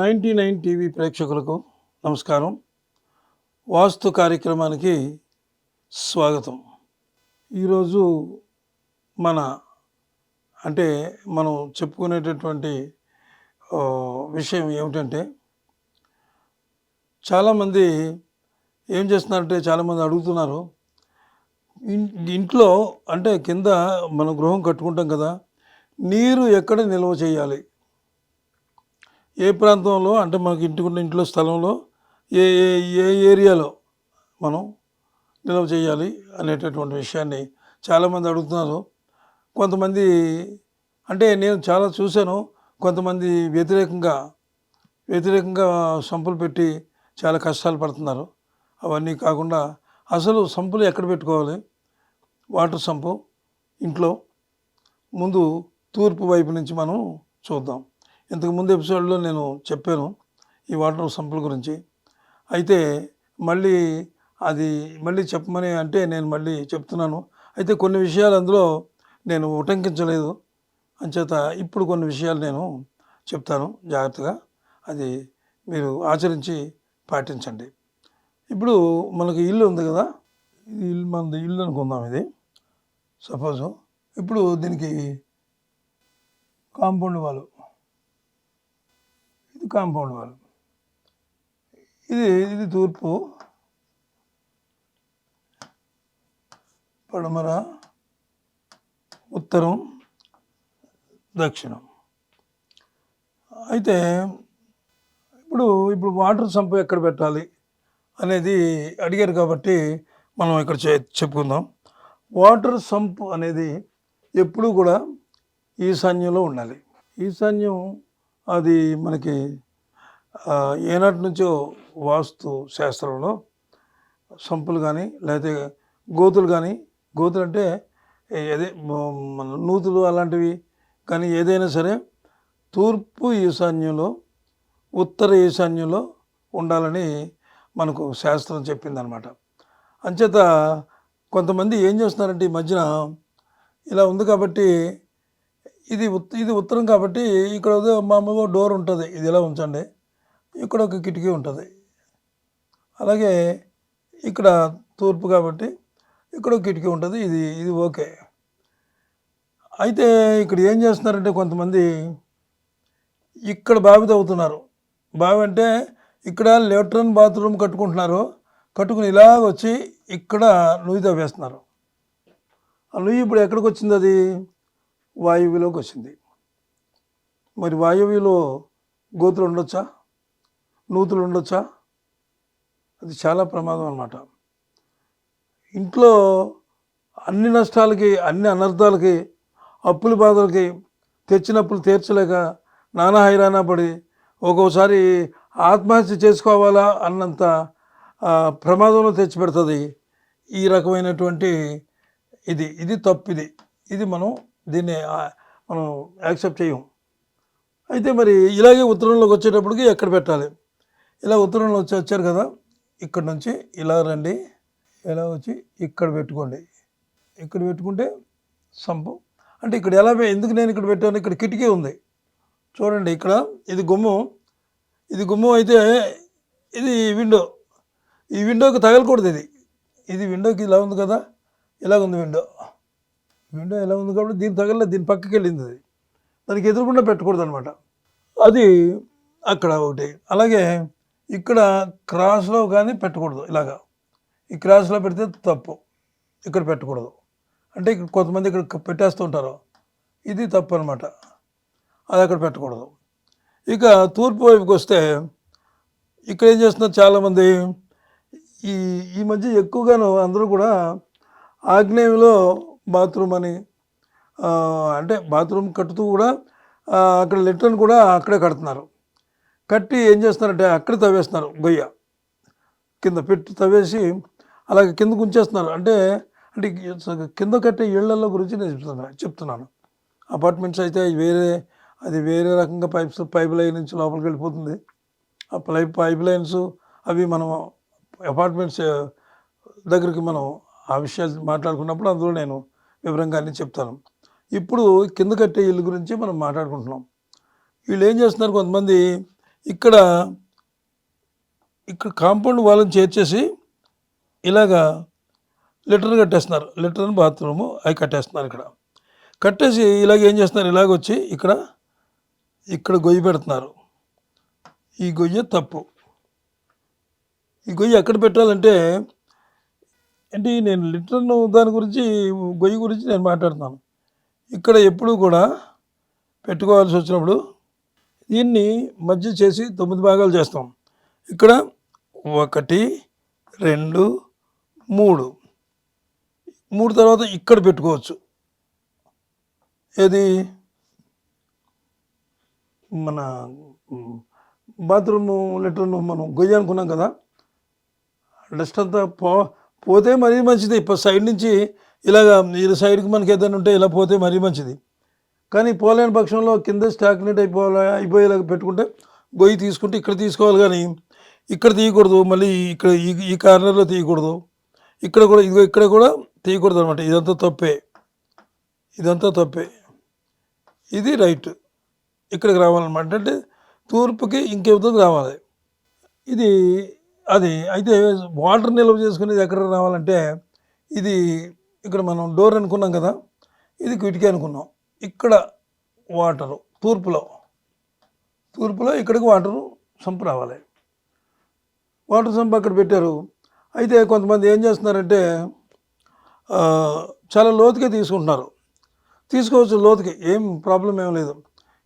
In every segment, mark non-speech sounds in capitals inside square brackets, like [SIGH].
Ninety nine TV ప్రేక్షకులకు నమస్కారం. వాస్తు కార్యక్రమానికి స్వాగతం. ఈరోజు మన అంటే మనం చెప్పుకునేటటువంటి విషయం ఏమిటంటే చాలామంది ఏం చేస్తున్నారంటే చాలామంది అడుగుతున్నారు. ఇంట్లో అంటే కింద మనం గృహం కట్టుకుంటాం కదా నీరు ఎక్కడ నిల్వ చేయాలి? ఏ ప్రాంతంలో అంటే మనకి ఇంటికున్న ఇంట్లో స్థలంలో ఏ ఏ ఏ ఏరియాలో మనం నిల్వ చేయాలి అనేటటువంటి విషయాన్ని చాలామంది అడుగుతున్నారు. కొంతమంది అంటే నేను చాలా చూశాను కొంతమంది వ్యతిరేకంగా వ్యతిరేకంగా సంపులు పెట్టి చాలా కష్టాలు పడుతున్నారు. అవన్నీ కాకుండా అసలు సంపులు ఎక్కడ పెట్టుకోవాలి? వాటర్ సంపు ఇంట్లో. ముందు తూర్పు వైపు నుంచి మనం చూద్దాం. ఇంతకు ముందు ఎపిసోడ్లో నేను చెప్పాను ఈ వాటర్ సంపుల గురించి. అయితే మళ్ళీ అది మళ్ళీ చెప్పమని అంటే నేను మళ్ళీ చెప్తున్నాను. అయితే కొన్ని విషయాలు అందులో నేను ఉటంకించలేదు. అంచేత ఇప్పుడు కొన్ని విషయాలు నేను చెప్తాను జాగ్రత్తగా. అది మీరు ఆచరించి పాటించండి. ఇప్పుడు మనకి ఇల్లు ఉంది కదా ఇది ఇల్లు మనది ఇల్లు అనుకుందాం ఇది. సపోజు ఇప్పుడు దీనికి కాంపౌండ్ వాళ్ళు ఇది కాంపౌండ్ వాల్. ఇది ఇది తూర్పు. పడమర. ఉత్తరం. దక్షిణం. అయితే ఇప్పుడు ఇప్పుడు వాటర్ సంప ఎక్కడ పెట్టాలి అనేది అడిగారు కాబట్టి మనం ఇక్కడ చెప్పుకుందాం. వాటర్ సంప్ అనేది ఎప్పుడూ కూడా ఈశాన్యంలో ఉండాలి. ఈశాన్యం అది మనకి ఏనాటి నుంచో వాస్తు శాస్త్రంలో సంపులు కానీ లేకపోతే గోతులు కానీ గోతులు అంటే అదే మన నూతులు అలాంటివి కానీ ఏదైనా సరే తూర్పు ఈశాన్యంలో ఉత్తర ఈశాన్యంలో ఉండాలని మనకు శాస్త్రం చెప్పిందనమాట. అంచేత కొంతమంది ఏం చేస్తున్నారంటే ఈ మధ్యన ఇలా ఉంది కాబట్టి ఇది ఇది ఉత్తరం కాబట్టి ఇక్కడ మామూలుగా డోర్ ఉంటుంది. ఇది ఇలా ఉంచండి? ఇక్కడ ఒక కిటికీ ఉంటుంది. అలాగే ఇక్కడ తూర్పు కాబట్టి ఇక్కడ ఒక కిటికీ ఉంటుంది. ఇది ఇది ఓకే. అయితే ఇక్కడ ఏం చేస్తున్నారంటే కొంతమంది ఇక్కడ బావి తవ్వుతున్నారు. బావి అంటే ఇక్కడ లెట్రిన్ బాత్రూమ్ కట్టుకుంటున్నారు. కట్టుకుని ఇలాగ వచ్చి ఇక్కడ నుయ్యి తవ్వేస్తున్నారు. ఆ నుయ్యి ఇప్పుడు ఎక్కడికి వచ్చింది అది? వాయువ్యలోకి వచ్చింది. మరి వాయువ్యలో గోతులు ఉండొచ్చా? నూతులు ఉండొచ్చా? అది చాలా ప్రమాదం అన్నమాట. ఇంట్లో అన్ని నష్టాలకి అన్ని అనర్థాలకి అప్పుల బాధలకి తెచ్చినప్పులు తీర్చలేక నానా హైరాణ పడి ఒక్కోసారి ఆత్మహత్య చేసుకోవాలా అన్నంత ప్రమాదంలో తెచ్చిపెడుతుంది ఈ రకమైనటువంటి ఇది. ఇది తప్పు ఇది ఇది మనం దీన్ని మనం యాక్సెప్ట్ చేయం అయితే మరి ఇలాగే ఉత్తరంలోకి వచ్చేటప్పటికి ఎక్కడ పెట్టాలి? ఇలా ఉత్తరంలో వచ్చి వచ్చారు కదా ఇక్కడ నుంచి ఇలా రండి ఇలా వచ్చి ఇక్కడ పెట్టుకోండి. ఇక్కడ పెట్టుకుంటే సంపు. అంటే ఇక్కడ ఎలా ఎందుకు నేను ఇక్కడ పెట్టాను? ఇక్కడ కిటికీ ఉంది. చూడండి ఇక్కడ ఇది గుమ్మం. ఇది గుమ్మం అయితే ఇది విండో. ఈ విండోకి తగలకూడదు ఇది. ఇది విండోకి ఇలా ఉంది కదా ఇలా ఉంది విండో. విండో ఎలా ఉంది కాబట్టి దీని తగలలేదు దీని పక్కకి వెళ్ళింది అది. దానికి ఎదురుకుండా పెట్టకూడదు అనమాట అది అక్కడ ఒకటి. అలాగే ఇక్కడ క్రాస్లో కానీ పెట్టకూడదు ఇలాగా. ఈ క్రాస్లో పెడితే తప్పు. ఇక్కడ పెట్టకూడదు. అంటే ఇక్కడ కొంతమంది ఇక్కడ పెట్టేస్తూ ఉంటారు. ఇది తప్పు అనమాట అది అక్కడ పెట్టకూడదు. ఇక తూర్పు వైపుకి వస్తే ఇక్కడ ఏం చేస్తున్నారు చాలామంది? ఈ ఈ మధ్య ఎక్కువగాను అందరూ కూడా ఆగ్నేయంలో బాత్రూమ్ అని అంటే బాత్రూమ్ కట్టుతూ కూడా అక్కడ లెట్రిన్ కూడా అక్కడే కడుతున్నారు. కట్టి ఏం చేస్తున్నారంటే అక్కడే తవ్వేస్తున్నారు గొయ్య. కింద పెట్టి తవ్వేసి అలాగే కిందకు ఉంచేస్తున్నారు అంటే అంటే కింద కట్టే ఇళ్ళలో గురించి నేను చెప్తున్నాను చెప్తున్నాను. అపార్ట్మెంట్స్ అయితే వేరే అది వేరే రకంగా పైప్స్ పైప్ లైన్ నుంచి లోపలికి వెళ్ళిపోతుంది. ఆ పైప్ పైప్ లైన్స్ అవి మనం అపార్ట్మెంట్స్ దగ్గరికి మనం ఆ విషయాలు మాట్లాడుకున్నప్పుడు అందులో నేను వివరంగా అన్నీ చెప్తాను. ఇప్పుడు కింద కట్టే ఇల్లు గురించి మనం మాట్లాడుకుంటున్నాం. వీళ్ళు ఏం చేస్తున్నారు? కొంతమంది ఇక్కడ ఇక్కడ కాంపౌండ్ వాళ్ళని చేర్చేసి ఇలాగా లిటర్ కట్టేస్తున్నారు. లిటర్ బాత్రూము అవి కట్టేస్తున్నారు ఇక్కడ. కట్టేసి ఇలాగ ఏం చేస్తున్నారు? ఇలాగ వచ్చి ఇక్కడ ఇక్కడ గొయ్యి పెడుతున్నారు. ఈ గొయ్య తప్పు. ఈ గొయ్యి ఎక్కడ పెట్టాలంటే అంటే నేను లిటర్ను దాని గురించి గొయ్యి గురించి నేను మాట్లాడుతున్నాను. ఇక్కడ ఎప్పుడు కూడా పెట్టుకోవాల్సి వచ్చినప్పుడు దీన్ని మధ్య చేసి తొమ్మిది భాగాలు చేస్తాం. ఇక్కడ ఒకటి రెండు మూడు. మూడు తర్వాత ఇక్కడ పెట్టుకోవచ్చు. ఏది? మన బాత్రూమ్ లెటర్ను మనం గొయ్యి అనుకున్నాం కదా డస్ట్ అంతా పో పోతే మరీ మంచిది. ఇప్పుడు సైడ్ నుంచి ఇలాగ ఈ సైడ్కి మనకి ఏదైనా ఉంటే ఇలా పోతే మరీ మంచిది. కానీ పోలేని పక్షంలో కింద స్టాగ్నేట్ అయిపోవాలి అయిపోయేలాగా పెట్టుకుంటే గొయ్యి తీసుకుంటే ఇక్కడ తీసుకోవాలి కానీ ఇక్కడ తీయకూడదు. మళ్ళీ ఇక్కడ ఈ ఈ కార్నర్లో తీయకూడదు. ఇక్కడ కూడా ఇదిగో ఇక్కడ కూడా తీయకూడదు అనమాట ఇదంతా తప్పే. ఇదంతా తప్పే. ఇది రైట్. ఇక్కడికి రావాలన్నమాట. అంటే తూర్పుకి ఇంకెవరికి రావాలి. ఇది అది అయితే వాటర్ నిల్వ చేసుకునేది ఎక్కడ రావాలంటే ఇది ఇక్కడ మనం డోర్ అనుకున్నాం కదా ఇది కిటికీ అనుకున్నాం. ఇక్కడ వాటరు తూర్పులో తూర్పులో ఇక్కడికి వాటరు సంపు రావాలి. వాటర్ సంప్ అక్కడ పెట్టారు. అయితే కొంతమంది ఏం చేస్తున్నారంటే చాలా లోతుగా తీసుకుంటున్నారు. తీసుకోవచ్చు లోతుకి ఏం ప్రాబ్లం ఏం లేదు.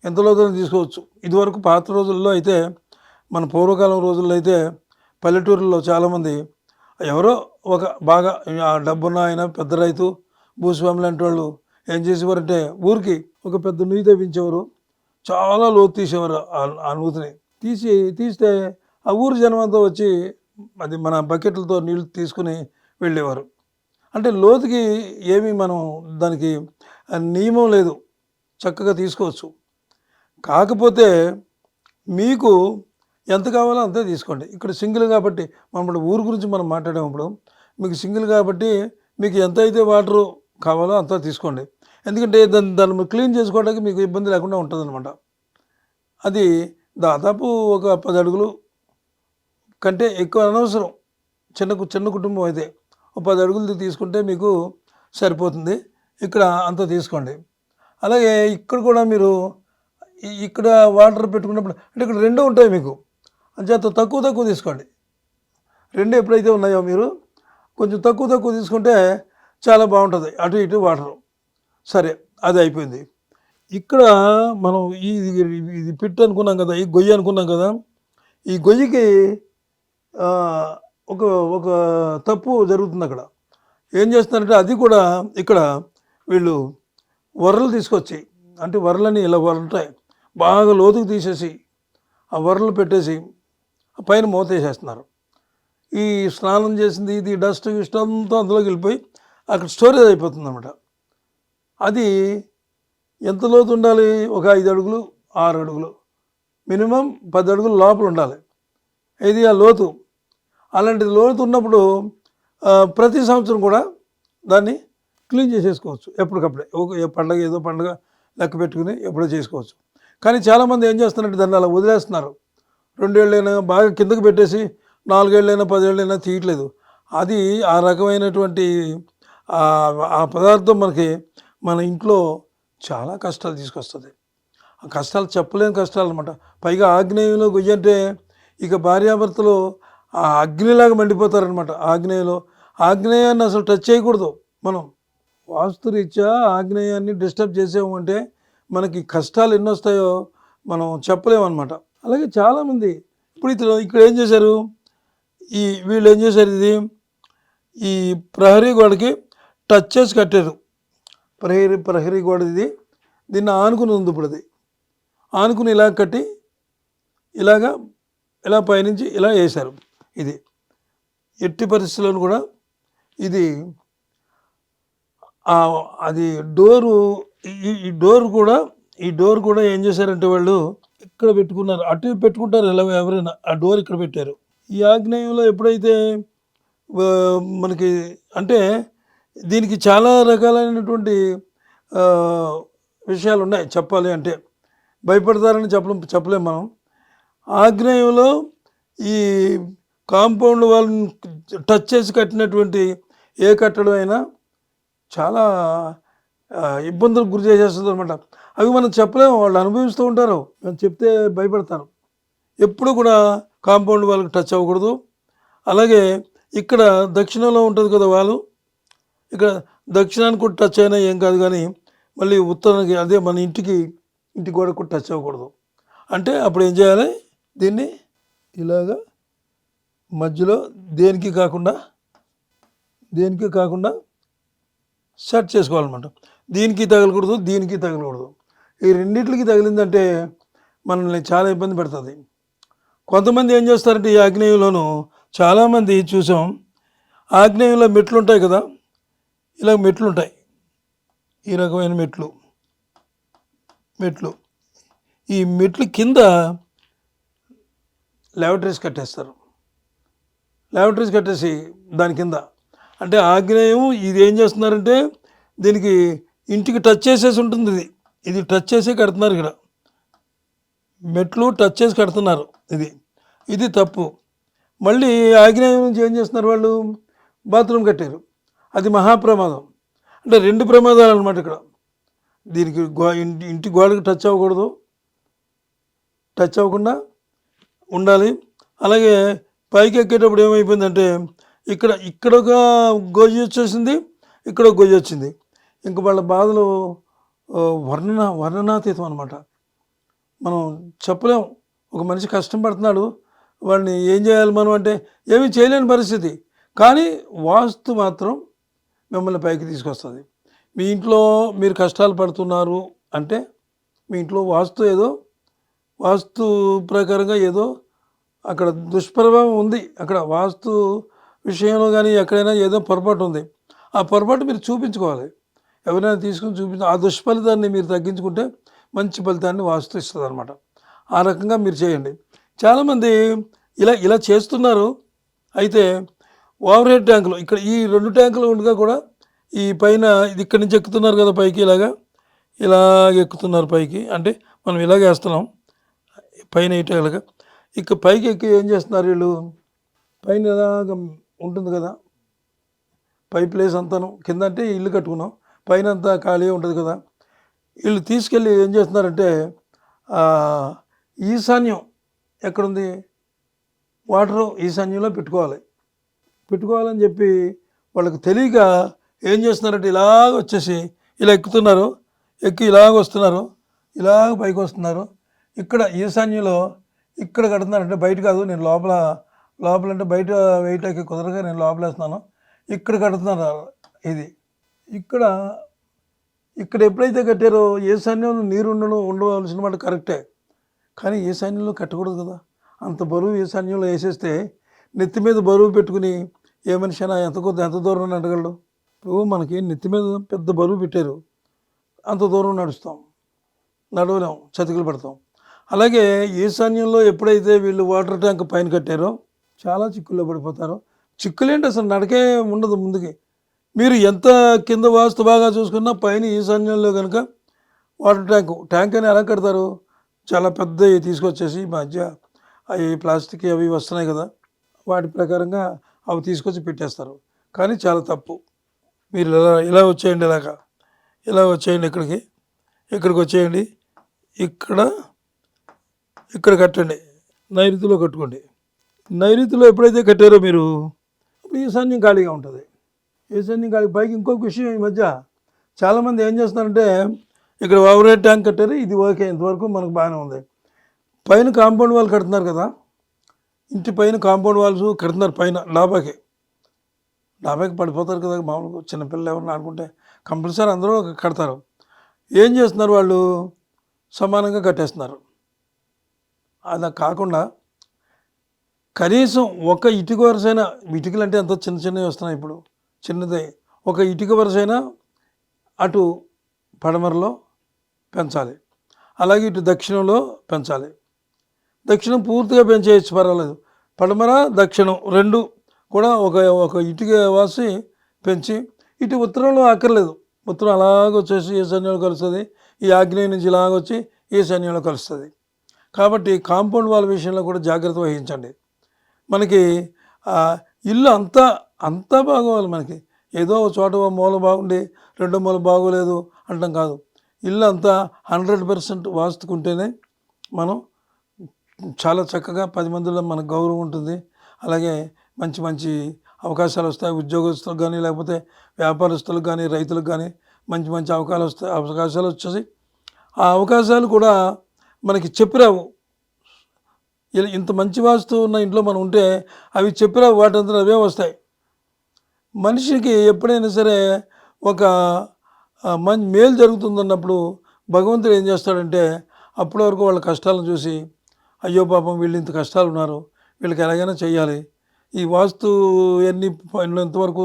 ఎంత లోతుగా తీసుకోవచ్చు? ఇదివరకు పాత రోజుల్లో అయితే మన పూర్వకాలం రోజుల్లో అయితే పల్లెటూరులో చాలామంది ఎవరో ఒక బాగా ఆ డబ్బున్న ఆయన పెద్ద రైతు భూస్వామి లాంటి వాళ్ళు ఏం చేసేవారంటే ఊరికి ఒక పెద్ద నుయ్యి తెప్పించేవారు. చాలా లోతు తీసేవారు ఆ- నూతిని. తీసి తీస్తే ఆ ఊరు జనం అంతా వచ్చి అది మన బకెట్లతో నీళ్ళు తీసుకుని వెళ్ళేవారు. అంటే లోతుకి ఏమీ మనం దానికి నియమం లేదు. చక్కగా తీసుకోవచ్చు. కాకపోతే మీకు ఎంత కావాలో అంతే తీసుకోండి. ఇక్కడ సింగిల్ కాబట్టి మనం ఇప్పుడు ఊరు గురించి మనం మాట్లాడేటప్పుడు మీకు సింగిల్ కాబట్టి మీకు ఎంత అయితే వాటర్ కావాలో అంత తీసుకోండి. ఎందుకంటే దాన్ని దాన్ని క్లీన్ చేసుకోవడానికి మీకు ఇబ్బంది లేకుండా ఉంటుంది అది దాదాపు ఒక పది అడుగులు కంటే ఎక్కువ అనవసరం. చిన్న కు- చిన్న కుటుంబం అయితే ఒక పది అడుగులు తీసుకుంటే మీకు సరిపోతుంది. ఇక్కడ అంత తీసుకోండి. అలాగే ఇక్కడ కూడా మీరు ఈ- ఇక్కడ వాటర్ పెట్టుకున్నప్పుడు అంటే ఇక్కడ రెండు ఉంటాయి మీకు. అంచేత తక్కువ తక్కువ తీసుకోండి. రెండు ఎప్పుడైతే ఉన్నాయో మీరు కొంచెం తక్కువ తక్కువ తీసుకుంటే చాలా బాగుంటుంది. అటు ఇటు వాటర్. సరే అది అయిపోయింది. ఇక్కడ మనం ఈ ఇది- ఇది పిట్ అనుకున్నాం కదా ఈ గొయ్యి అనుకున్నాం కదా ఈ గొయ్యికి ఒక ఒక తప్పు జరుగుతుంది అక్కడ. ఏం చేస్తున్నారంటే అది కూడా ఇక్కడ వీళ్ళు వరలు తీసుకొచ్చి అంటే వరలని ఇలా ఉంటాయి బాగా లోతుకు తీసేసి ఆ వరలు పెట్టేసి పైన మూత వేసేస్తున్నారు ఈ స్నానం చేసింది ఇది డస్ట్ గిస్ట్ అంతా అందులోకి వెళ్ళిపోయి అక్కడ స్టోరేజ్ అయిపోతుంది అనమాట అది ఎంత లోతు ఉండాలి? ఒక ఐదు అడుగులు ఆరు అడుగులు. మినిమం పది అడుగులు లోపల ఉండాలి. ఇది ఆ లోతు. అలాంటి లోతు ఉన్నప్పుడు ప్రతి సంవత్సరం కూడా దాన్ని క్లీన్ చేసేసుకోవచ్చు. ఎప్పటికప్పుడే. ఒక పండగ ఏదో పండగ లెక్క పెట్టుకుని ఎప్పుడో చేసుకోవచ్చు. కానీ చాలామంది ఏం చేస్తున్నారంటే దాన్ని అలా వదిలేస్తున్నారు. రెండేళ్ళైనా బాగా కిందకు పెట్టేసి నాలుగేళ్ళైనా పదేళ్ళైనా తీయట్లేదు. అది ఆ రకమైనటువంటి ఆ- పదార్థం మనకి మన ఇంట్లో చాలా కష్టాలు తీసుకొస్తుంది. ఆ కష్టాలు చెప్పలేని కష్టాలు అనమాట పైగా ఆగ్నేయంలో గుయ్యంటే అంటే ఇక భార్యాభర్తలు ఆ అగ్నిలాగా మండిపోతారనమాట ఆగ్నేయంలో ఆగ్నేయాన్ని అసలు టచ్ చేయకూడదు మనం. వాస్తురీత్యా ఆగ్నేయాన్ని డిస్టర్బ్ చేసామంటే మనకి కష్టాలు ఎన్ని వస్తాయో మనం చెప్పలేమన్నమాట. అలాగే చాలామంది. ఇప్పుడు ఇతను ఇక్కడ ఏం చేశారు? ఈ వీళ్ళు ఏం చేశారు ఇది? ఈ ప్రహరీ గోడకి టచ్ చేసి కట్టారు. ప్రహరీ ప్రహరీ గోడ ఇది. దీన్ని ఆనుకుని ఉంది ఇప్పుడు అది. ఆనుకుని ఇలా కట్టి ఇలాగా ఇలా పయనించి ఇలా వేశారు ఇది. ఎట్టి పరిస్థితుల్లో కూడా ఇది అది డోరు ఈ డోర్ కూడా ఈ డోర్ కూడా ఏం చేశారంటే వాళ్ళు ఇక్కడ పెట్టుకున్నారు అటు పెట్టుకుంటారు ఎలా ఎవరైనా ఆ డోర్ ఇక్కడ పెట్టారు. ఈ ఆగ్నేయంలో ఎప్పుడైతే మనకి అంటే దీనికి చాలా రకాలైనటువంటి విషయాలు ఉన్నాయి చెప్పాలి అంటే. భయపడతారని చెప్పలేం చెప్పలేం మనం. ఆగ్నేయంలో ఈ కాంపౌండ్ వాళ్ళని టచ్ చేసి కట్టినటువంటి ఏ కట్టడం అయినా చాలా ఇబ్బందులకు గురి చేసేస్తుంది అనమాట అవి మనం చెప్పలేము వాళ్ళు అనుభవిస్తూ ఉంటారు. మనం చెప్తే భయపడతారు. ఎప్పుడు కూడా కాంపౌండ్ వాళ్ళకి టచ్ అవ్వకూడదు. అలాగే ఇక్కడ దక్షిణంలో ఉంటుంది కదా వాళ్ళు ఇక్కడ దక్షిణానికి కూడా టచ్ అయినా ఏం కాదు కానీ మళ్ళీ ఉత్తరానికి అదే మన ఇంటికి ఇంటి గోడకు కూడా టచ్ అవ్వకూడదు. అంటే అప్పుడు ఏం చేయాలి? దీన్ని ఇలాగా మధ్యలో దేనికి కాకుండా దేనికి కాకుండా సెట్ చేసుకోవాలన్నమాట. దీనికి తగలకూడదు దీనికి తగలకూడదు. ఈ రెండింటికి తగిలిందంటే మనల్ని చాలా ఇబ్బంది పెడుతుంది. కొంతమంది ఏం చేస్తారంటే ఈ ఆగ్నేయంలోనూ చాలామంది చూసాం. ఆగ్నేయంలో మెట్లు ఉంటాయి కదా ఇలా మెట్లు ఉంటాయి ఈ రకమైన మెట్లు మెట్లు. ఈ మెట్లు కింద ల్యాబరేటరీస్ కట్టేస్తారు. ల్యాబరేటరీస్ కట్టేసి దాని కింద. అంటే ఆగ్నేయం ఇది ఏం చేస్తున్నారంటే దీనికి ఇంటికి టచ్ చేసేసి ఉంటుంది ఇది. ఇది టచ్ చేసి కడుతున్నారు ఇక్కడ. మెట్లు టచ్ చేసి కడుతున్నారు ఇది. ఇది తప్పు. మళ్ళీ ఆగ్నేయం నుంచి ఏం చేస్తున్నారు వాళ్ళు? బాత్రూమ్ కట్టారు. అది మహాప్రమాదం. అంటే రెండు ప్రమాదాలు అనమాట ఇక్కడ. దీనికి గో ఇంటి ఇంటి గోడకి టచ్ అవ్వకూడదు. టచ్ అవ్వకుండా ఉండాలి. అలాగే పైకి ఎక్కేటప్పుడు ఏమైపోయిందంటే ఇక్కడ ఇక్కడ ఒక గొయ్యి వచ్చేసింది ఇక్కడ ఒక గొయ్యి వచ్చింది. ఇంక వాళ్ళ బాధలు వర్ణన వర్ణనాతీతం అనమాట మనం చెప్పలేం. ఒక మనిషి కష్టం పడుతున్నాడు వాడిని ఏం చేయాలి మనం అంటే ఏమీ చేయలేని పరిస్థితి. కానీ వాస్తు మాత్రం మిమ్మల్ని పైకి తీసుకొస్తుంది. మీ ఇంట్లో మీరు కష్టాలు పడుతున్నారు అంటే మీ ఇంట్లో వాస్తు ఏదో వాస్తు ప్రకారంగా ఏదో అక్కడ దుష్ప్రభావం ఉంది. అక్కడ వాస్తు విషయంలో కానీ ఎక్కడైనా ఏదో పొరపాటు ఉంది. ఆ పొరపాటు మీరు చూపించుకోవాలి. ఎవరైనా తీసుకుని చూపించిన ఆ దుష్ఫలితాన్ని మీరు తగ్గించుకుంటే మంచి ఫలితాన్ని వాస్తు ఇస్తుంది అనమాట ఆ రకంగా మీరు చేయండి. చాలామంది ఇలా ఇలా చేస్తున్నారు. అయితే ఓవర్ హెడ్ ట్యాంకులు ఇక్కడ ఈ రెండు ట్యాంకులు ఉండగా కూడా ఈ పైన ఇది ఇక్కడి నుంచి ఎక్కుతున్నారు కదా పైకి ఇలాగా? ఇలాగ ఎక్కుతున్నారు పైకి. అంటే మనం ఇలాగ వేస్తున్నాం. పైన ఇలాగా ఇక పైకి ఎక్కి ఏం చేస్తున్నారు వీళ్ళు? పైన ఇలాగ ఉంటుంది కదా? పై ప్లేస్ అంతాను. కింద అంటే ఇల్లు కట్టుకున్నాం. పైన అంతా ఖాళీ ఉంటుంది కదా. వీళ్ళు తీసుకెళ్ళి ఏం చేస్తున్నారంటే ఈశాన్యం ఎక్కడుంది? వాటర్ ఈశాన్యంలో పెట్టుకోవాలి. పెట్టుకోవాలని చెప్పి వాళ్ళకి తెలియక ఏం చేస్తున్నారంటే ఇలాగ వచ్చేసి ఇలా ఎక్కుతున్నారు. ఎక్కి ఇలాగ వస్తున్నారు. ఇలాగ పైకి వస్తున్నారు. ఇక్కడ ఈశాన్యంలో ఇక్కడ కడుతున్నారంటే బయట కాదు నేను లోపల లోపల అంటే బయట వేయటానికి కుదరగా నేను లోపలేస్తున్నాను. ఇక్కడ కడుతున్నారు ఇది. ఇక్కడ ఇక్కడ ఎప్పుడైతే కట్టారో ఈశాన్యంలో నీరు ఉండడం ఉండవలసిన మాట కరెక్టే. కానీ ఏ సైన్యంలో కట్టకూడదు కదా. అంత బరువు ఏ సైన్యంలో వేసేస్తే నెత్తి మీద బరువు పెట్టుకుని ఏ మనిషి అయినా ఎంత కొద్ది ఎంత దూరం నడగలడు? ఇప్పుడు మనకి నెత్తి మీద పెద్ద బరువు పెట్టారు. అంత దూరం నడుస్తాం. నడవలేం చతికిలు పడతాం. అలాగే ఈశాన్యంలో ఎప్పుడైతే వీళ్ళు వాటర్ ట్యాంక్ పైన కట్టారో చాలా చిక్కుల్లో పడిపోతారు. చిక్కులేంటి అసలు నడకే ఉండదు ముందుకి. మీరు ఎంత కింద వాస్తు బాగా చూసుకున్నా పైన ఈశాన్యంలో కనుక వాటర్ ట్యాంక్ ట్యాంక్ అని ఎలా కడతారు? చాలా పెద్దవి తీసుకొచ్చేసి ఈ మధ్య అవి ప్లాస్టిక్ అవి వస్తున్నాయి కదా వాటి ప్రకారంగా అవి తీసుకొచ్చి పెట్టేస్తారు. కానీ చాలా తప్పు. మీరు ఇలా ఇలా వచ్చేయండి ఇలాగా. ఇలా వచ్చేయండి ఇక్కడికి. ఇక్కడికి వచ్చేయండి. ఇక్కడ ఇక్కడ కట్టండి. నైరుతిలో కట్టుకోండి. నైరుతిలో ఎప్పుడైతే కట్టారో మీరు ఈశాన్యం ఖాళీగా ఉంటుంది. ఈశాన్యం కాడికి పైకి ఇంకొక విషయం ఈ మధ్య. చాలామంది ఏం చేస్తున్నారంటే ఇక్కడ ఓవర్ ట్యాంక్ కట్టారు ఇది ఓకే ఇంతవరకు మనకు బాగానే ఉంది. పైన కాంపౌండ్ వాళ్ళు కడుతున్నారు కదా ఇంటి పైన కాంపౌండ్ వాల్స్ కడుతున్నారు పైన డాబాకి. డాబాకి పడిపోతారు కదా మామూలుగా చిన్నపిల్లలు ఎవరిని ఆడుకుంటే కంపల్సరీ అందరూ కడతారు. ఏం చేస్తున్నారు వాళ్ళు? సమానంగా కట్టేస్తున్నారు. అలా కాకుండా కనీసం ఒక ఇటుక వరసైనా ఇటుకలు అంటే ఎంతో చిన్న చిన్నవి వస్తున్నాయి ఇప్పుడు. చిన్నది. ఒక ఇటుక వరుసైనా అటు పడమరలో పెంచాలి. అలాగే ఇటు దక్షిణంలో పెంచాలి. దక్షిణం పూర్తిగా పెంచేయచ్చు పర్వాలేదు. పడమర దక్షిణం రెండు కూడా ఒక ఒక ఇటుక వాసి పెంచి ఇటు ఉత్తరంలో అక్కర్లేదు. ఉత్తరం అలాగ వచ్చేసి ఈశాన్యంలో కలుస్తుంది? ఈ ఆగ్నేయం నుంచి ఇలాగ వచ్చి ఈశాన్యంలో కలుస్తుంది? కాబట్టి కాంపౌండ్ వాల్ విషయంలో కూడా జాగ్రత్త వహించండి. మనకి ఇల్లు అంతా అంతా బాగోవాలి మనకి. ఏదో ఒక చోట మూల బాగుండి రెండో మూల బాగోలేదు అంటాం కాదు. ఇల్లు అంతా హండ్రెడ్ పర్సెంట్ వాస్తుకుంటేనే మనం చాలా చక్కగా పది మందిలో మనకు గౌరవం ఉంటుంది. అలాగే మంచి మంచి అవకాశాలు వస్తాయి. ఉద్యోగస్తులకు కానీ లేకపోతే వ్యాపారస్తులకు కానీ రైతులకు కానీ మంచి మంచి అవకాశాలు వస్తాయి. అవకాశాలు వచ్చేసి ఆ అవకాశాలు కూడా మనకి చెప్పిరావు. ఇంత మంచి వాస్తు ఉన్న ఇంట్లో మనం ఉంటే అవి చెప్పిరావు. వాటంతా అవే వస్తాయి. మనిషికి ఎప్పుడైనా సరే ఒక మంచి మం మేలు జరుగుతుందన్నప్పుడు భగవంతుడు ఏం చేస్తాడంటే అప్పటి వరకు వాళ్ళ కష్టాలను చూసి అయ్యో పాపం వీళ్ళు ఇంత కష్టాలు ఉన్నారు వీళ్ళకి ఎలాగైనా చేయాలి ఈ వాస్తు ఎన్ని ఇంతవరకు ఎంతవరకు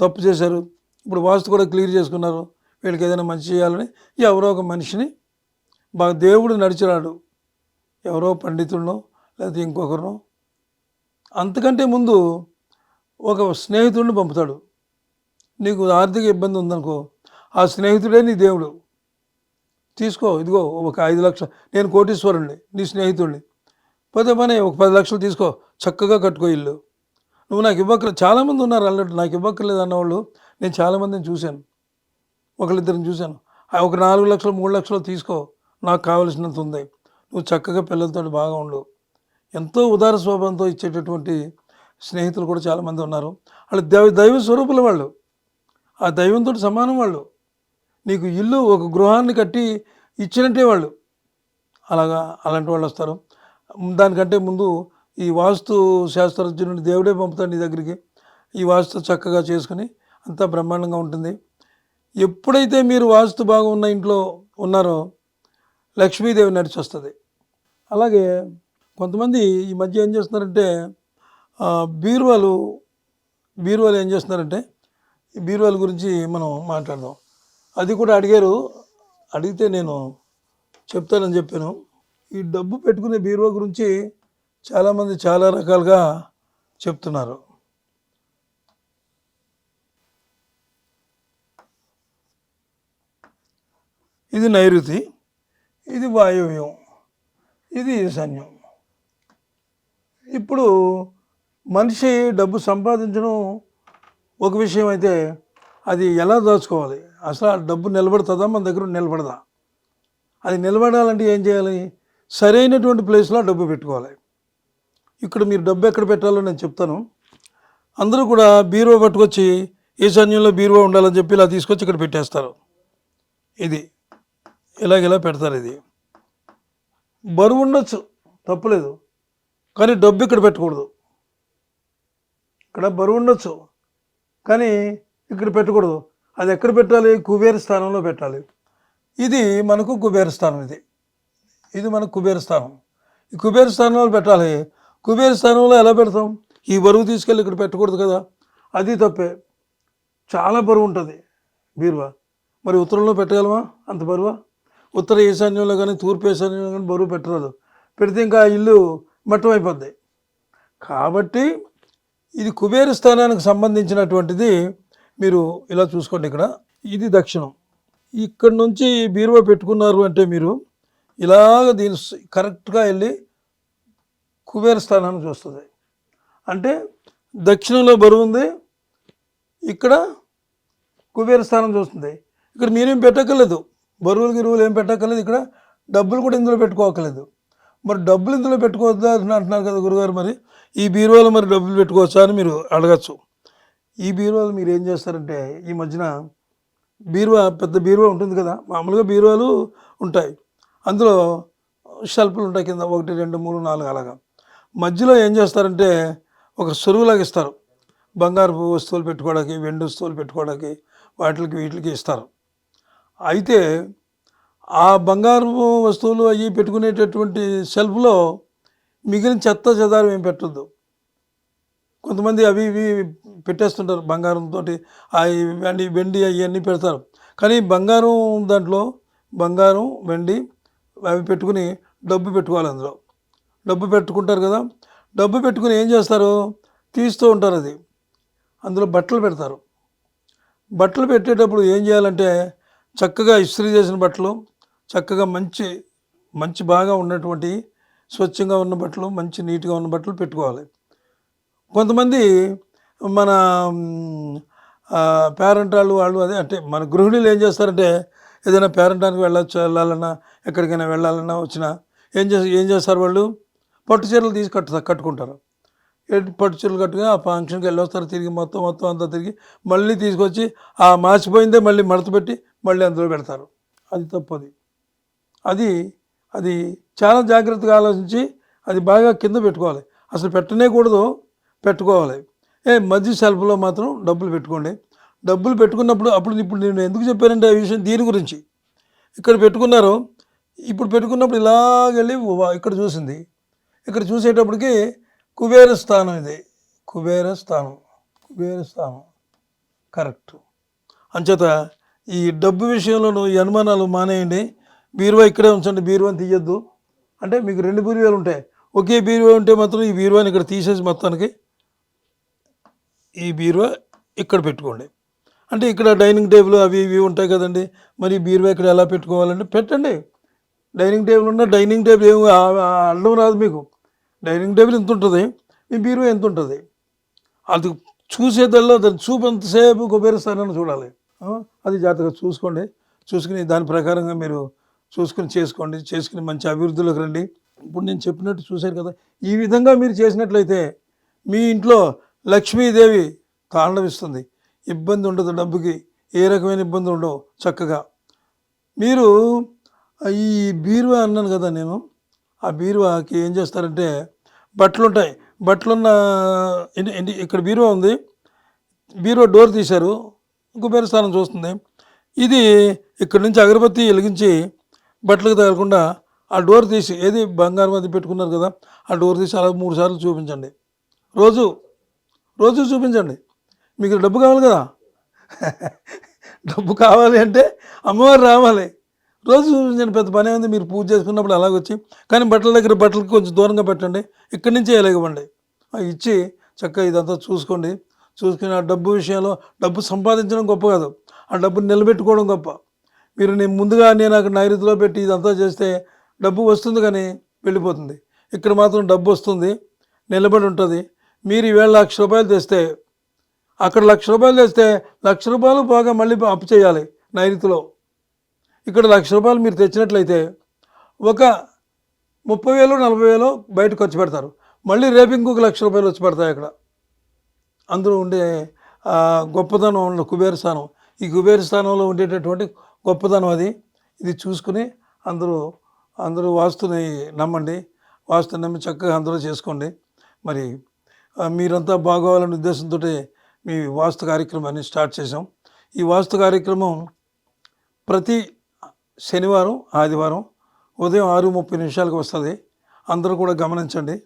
తప్పు చేశారు ఇప్పుడు వాస్తు కూడా క్లియర్ చేసుకున్నారు వీళ్ళకి ఏదైనా మంచి చేయాలని ఎవరో ఒక మనిషిని బాగా దేవుడు నడిచిరాడు ఎవరో పండితుడినో లేకపోతే ఇంకొకరినో. అంతకంటే ముందు ఒక స్నేహితుడిని పంపుతాడు. నీకు ఆర్థిక ఇబ్బంది ఉందనుకో ఆ స్నేహితుడే నీ దేవుడు. తీసుకో ఇదిగో ఒక ఐదు లక్షలు నేను కోటీశ్వరుణ్ణి నీ స్నేహితుడిని. పోతే పని ఒక పది లక్షలు తీసుకో చక్కగా కట్టుకో ఇల్లు. నువ్వు నాకు ఇవ్వక్కర్లేదు చాలామంది ఉన్నారు అన్నట్టు నాకు ఇవ్వక్కర్లేదు అన్నవాళ్ళు నేను చాలామందిని చూశాను. ఒకళ్ళిద్దరిని చూశాను. ఆ ఒక నాలుగు లక్షలు మూడు లక్షలు తీసుకో నాకు కావలసినంత ఉంది. నువ్వు చక్కగా పిల్లలతో బాగా ఉండు. ఎంతో ఉదార స్వభావంతో ఇచ్చేటటువంటి స్నేహితులు కూడా చాలామంది ఉన్నారు. వాళ్ళు దైవ దైవ స్వరూపుల వాళ్ళు. ఆ దైవంతో సమానం వాళ్ళు. నీకు ఇల్లు ఒక గృహాన్ని కట్టి ఇచ్చినట్టే వాళ్ళు. అలాగా అలాంటి వాళ్ళు వస్తారు. దానికంటే ముందు ఈ వాస్తు శాస్త్రజ్ఞుని దేవుడే పంపుతాడు నీ దగ్గరికి. ఈ వాస్తు చక్కగా చేసుకుని అంతా బ్రహ్మాండంగా ఉంటుంది. ఎప్పుడైతే మీరు వాస్తు బాగా ఉన్న ఇంట్లో ఉన్నారో లక్ష్మీదేవి నడిచి వస్తుంది అలాగే కొంతమంది ఈ మధ్య ఏం చేస్తున్నారంటే బీరువాలు బీరువాలు ఏం చేస్తున్నారంటే ఈ బీరువాల గురించి మనం మాట్లాడదాం. అది కూడా అడిగారు. అడిగితే నేను చెప్తానని చెప్పాను. ఈ డబ్బు పెట్టుకునే బీరువా గురించి చాలామంది చాలా రకాలుగా చెప్తున్నారు. ఇది నైరుతి ఇది వాయువ్యం ఇది ఈశాన్యం. ఇప్పుడు మనిషి డబ్బు సంపాదించడం ఒక విషయం అయితే అది ఎలా దాచుకోవాలి? అసలు ఆ డబ్బు నిలబడుతుందా? మన దగ్గర నిలబడదా? అది నిలబడాలంటే ఏం చేయాలి? సరైనటువంటి ప్లేస్లో డబ్బు పెట్టుకోవాలి. ఇక్కడ మీరు డబ్బు ఎక్కడ పెట్టాలో నేను చెప్తాను. అందరూ కూడా బీరువా పట్టుకొచ్చి ఈశాన్యంలో బీరువా ఉండాలని చెప్పి ఇలా తీసుకొచ్చి ఇక్కడ పెట్టేస్తారు. ఇది ఇలాగ ఇలా పెడతారు ఇది. బరువు ఉండొచ్చు తప్పలేదు. కానీ డబ్బు ఇక్కడ పెట్టకూడదు. ఇక్కడ బరువు ఉండొచ్చు. కానీ ఇక్కడ పెట్టకూడదు. అది ఎక్కడ పెట్టాలి? కుబేర స్థానంలో పెట్టాలి. ఇది మనకు కుబేర స్థానం ఇది. ఇది మనకు కుబేర స్థానం. ఈ కుబేర స్థానంలో పెట్టాలి. కుబేర స్థానంలో ఎలా పెడతాం? ఈ బరువు తీసుకెళ్ళి ఇక్కడ పెట్టకూడదు కదా. అది తప్పే. చాలా బరువు ఉంటుంది. బీరువా? మరి ఉత్తరంలో పెట్టగలమా? అంత బరువా? ఉత్తర ఈశాన్యంలో కానీ తూర్పు ఈశాన్యంలో కానీ బరువు పెట్టరాదు. పెడితే ఇంకా ఆ ఇల్లు మట్టం అయిపోద్ది కాబట్టి ఇది కుబేర స్థానానికి సంబంధించినటువంటిది మీరు ఇలా చూసుకోండి ఇక్కడ. ఇది దక్షిణం. ఇక్కడ నుంచి బీరువా పెట్టుకున్నారు అంటే మీరు ఇలాగ దీని కరెక్ట్గా వెళ్ళి కుబేర స్థానానికి చూస్తుంది. అంటే దక్షిణంలో బరువు ఉంది ఇక్కడ కుబేర స్థానం చూస్తుంది. ఇక్కడ మీరేం పెట్టక్కర్లేదు. బరువులు గిరువులు ఏం పెట్టక్కర్లేదు. ఇక్కడ డబ్బులు కూడా ఇందులో పెట్టుకోకర్లేదు మరి డబ్బులు ఇందులో పెట్టుకోవద్దు అని అంటున్నారు కదా గురుగారు మరి. ఈ బీరువాలో మరి డబ్బులు పెట్టుకోవచ్చా అని మీరు అడగచ్చు. ఈ బీరువాలు మీరు ఏం చేస్తారంటే ఈ మధ్యన బీరువా పెద్ద బీరువా ఉంటుంది కదా మామూలుగా బీరువాలు ఉంటాయి. అందులో షెల్ఫ్లు ఉంటాయి కింద ఒకటి రెండు మూడు నాలుగు అలాగా. మధ్యలో ఏం చేస్తారంటే ఒక సురువులాగా ఇస్తారు. బంగారు వస్తువులు పెట్టుకోవడానికి వెండి వస్తువులు పెట్టుకోవడానికి వాటికి వీటికి ఇస్తారు. అయితే ఆ బంగారు వస్తువులు అవి పెట్టుకునేటటువంటి షెల్ఫ్లో మిగిలిన చెత్త చెదారం ఏం పెట్టద్దు. కొంతమంది అవి ఇవి పెట్టేస్తుంటారు బంగారంతో వెండి వెండి అవన్నీ పెడతారు. కానీ బంగారం దాంట్లో బంగారం వెండి అవి పెట్టుకుని డబ్బు పెట్టుకోవాలి అందులో. డబ్బు పెట్టుకుంటారు కదా డబ్బు పెట్టుకుని ఏం చేస్తారు? తీస్తూ ఉంటారు అది. అందులో బట్టలు పెడతారు. బట్టలు పెట్టేటప్పుడు ఏం చేయాలంటే చక్కగా ఇస్త్రీ చేసిన బట్టలు చక్కగా మంచి మంచి బాగా ఉన్నటువంటి స్వచ్ఛంగా ఉన్న బట్టలు మంచి నీట్గా ఉన్న బట్టలు పెట్టుకోవాలి. కొంతమంది మన పేరెంట్ వాళ్ళు వాళ్ళు అదే అంటే మన గృహిణులు ఏం చేస్తారంటే ఏదైనా పేరెంటానికి వెళ్ళచ్చు వెళ్ళాలన్నా ఎక్కడికైనా వెళ్ళాలన్నా వచ్చినా ఏం చేస్తారు ఏం చేస్తారు వాళ్ళు? పట్టు చీరలు తీసి కట్టు కట్టుకుంటారు. పట్టు చీరలు కట్టుకుని ఆ ఫంక్షన్కి వెళ్ళి వస్తారు తిరిగి మొత్తం మొత్తం అంతా తిరిగి మళ్ళీ తీసుకొచ్చి ఆ మార్చిపోయిందే మళ్ళీ మడత పెట్టి మళ్ళీ అందులో పెడతారు. అది తప్పది. అది అది చాలా జాగ్రత్తగా ఆలోచించి అది బాగా కింద పెట్టుకోవాలి. అసలు పెట్టనే కూడదు పెట్టుకోవాలి. ఏ మధ్య సెల్ఫ్లో మాత్రం డబ్బులు పెట్టుకోండి. డబ్బులు పెట్టుకున్నప్పుడు అప్పుడు ఇప్పుడు నేను ఎందుకు చెప్పానంటే ఆ విషయం దీని గురించి. ఇక్కడ పెట్టుకున్నారు ఇప్పుడు పెట్టుకున్నప్పుడు ఇలాగెళ్ళి ఇక్కడ చూసింది. ఇక్కడ చూసేటప్పటికి కుబేర స్థానం ఇది. కుబేర స్థానం కుబేర స్థానం. కరెక్ట్. అంచేత ఈ డబ్బు విషయంలోనూ ఈ అనుమానాలు మానేయండి. బీరువా ఇక్కడే ఉంచండి బీరువాని తీయొద్దు. అంటే మీకు రెండు బీరువాలు ఉంటాయి. ఒకే బీరువా ఉంటే మాత్రం ఈ బీరువాని ఇక్కడ తీసేసి మొత్తానికి ఈ బీరువా ఇక్కడ పెట్టుకోండి. అంటే ఇక్కడ డైనింగ్ టేబుల్ అవి ఇవి ఉంటాయి కదండి. మరి బీరువా ఇక్కడ ఎలా పెట్టుకోవాలంటే పెట్టండి. డైనింగ్ టేబుల్ ఉన్న డైనింగ్ టేబుల్ ఏమి అల్లం రాదు మీకు. డైనింగ్ టేబుల్ ఎంత ఉంటుంది? మీ బీరువా ఎంత ఉంటుంది? అది చూసేదల్లా దాన్ని చూపు ఎంతసేపు కుబేరస్థానాన్ని చూడాలి. అది జాగ్రత్తగా చూసుకోండి. చూసుకుని దాని ప్రకారంగా మీరు చూసుకుని చేసుకోండి చేసుకుని మంచి అభివృద్ధిలోకి రండి. ఇప్పుడు నేను చెప్పినట్టు చూశారు కదా ఈ విధంగా మీరు చేసినట్లయితే మీ ఇంట్లో లక్ష్మీదేవి తాండవిస్తుంది ఇబ్బంది ఉండదు డబ్బుకి ఏ రకమైన ఇబ్బంది ఉండవు చక్కగా. మీరు ఈ బీరువా అన్నాను కదా నేను ఆ బీరువాకి ఏం చేస్తారంటే బట్టలు ఉంటాయి బట్టలున్న ఎన్ని- ఎన్ని- ఇక్కడ బీరువా ఉంది. బీరువా డోర్ తీశారు కుబేర స్థానం చూస్తుంది. ఇది ఇక్కడ నుంచి అగరబత్తి వెలిగించి బట్టలకు తగలకుండా ఆ డోర్ తీసి ఏది బంగారం అది పెట్టుకున్నారు కదా ఆ డోర్ తీసి అలా మూడు సార్లు చూపించండి. రోజు రోజు చూపించండి. మీకు డబ్బు కావాలి కదా? [LAUGHS] డబ్బు కావాలి అంటే అమ్మవారు రావాలి. రోజు చూపించండి పెద్ద పని ఉంది మీరు పూజ చేసుకున్నప్పుడు అలాగొచ్చి కానీ బట్టల దగ్గర బట్టలకు కొంచెం దూరంగా పెట్టండి. ఇక్కడి నుంచే ఎలాగవ్వండి ఇచ్చి చక్కగా ఇదంతా చూసుకోండి. చూసుకుని ఆ డబ్బు విషయంలో డబ్బు సంపాదించడం గొప్ప కాదు. ఆ డబ్బుని నిలబెట్టుకోవడం గొప్ప. మీరు నేను ముందుగా నేను అక్కడ నైరుతిలో పెట్టి ఇదంతా చేస్తే డబ్బు వస్తుంది కానీ వెళ్ళిపోతుంది. ఇక్కడ మాత్రం డబ్బు వస్తుంది నిలబడి ఉంటుంది. మీరు ఈవేళ లక్ష రూపాయలు తెస్తే అక్కడ లక్ష రూపాయలు తెస్తే లక్ష రూపాయలు బాగా మళ్ళీ అప్పు చేయాలి నైరుతిలో. ఇక్కడ లక్ష రూపాయలు మీరు తెచ్చినట్లయితే ఒక ముప్పై వేలు నలభై వేలు బయట ఖర్చు పెడతారు. మళ్ళీ రేపు ఇంకొక లక్ష రూపాయలు వచ్చి పడతాయి అక్కడ. అందులో ఉండే గొప్పతనం ఉన్న కుబేర స్థానం. ఈ కుబేర స్థానంలో ఉండేటటువంటి గొప్పతనం అది. ఇది చూసుకుని అందరూ అందరూ వాస్తుని నమ్మండి. వాస్తు నమ్మి చక్కగా అందరూ చేసుకోండి. మరి మీరంతా బాగోవాలనే ఉద్దేశంతో మీ వాస్తు కార్యక్రమాన్ని స్టార్ట్ చేసాం ఈ వాస్తు కార్యక్రమం ప్రతి శనివారం ఆదివారం ఉదయం ఆరు ముప్పై నిమిషాలకు వస్తుంది. అందరూ కూడా గమనించండి.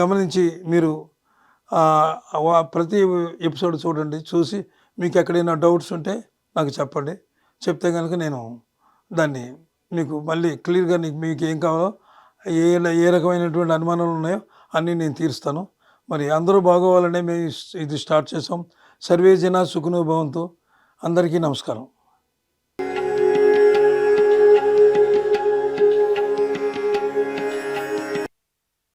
గమనించి మీరు వా- ప్రతి ఎపిసోడ్ చూడండి. చూసి మీకు ఎక్కడైనా డౌట్స్ ఉంటే నాకు చెప్పండి. చెప్తే కనుక నేను దాన్ని మీకు మళ్ళీ క్లియర్గా నీకు మీకు ఏం కావాలో ఏ ఏ రకమైనటువంటి అనుమానాలు ఉన్నాయో అన్నీ నేను తీరుస్తాను. మరి అందరూ బాగోవాలనే మేము ఇది స్టార్ట్ చేసాం సర్వే జన సుఖనుభవంతో అందరికీ నమస్కారం.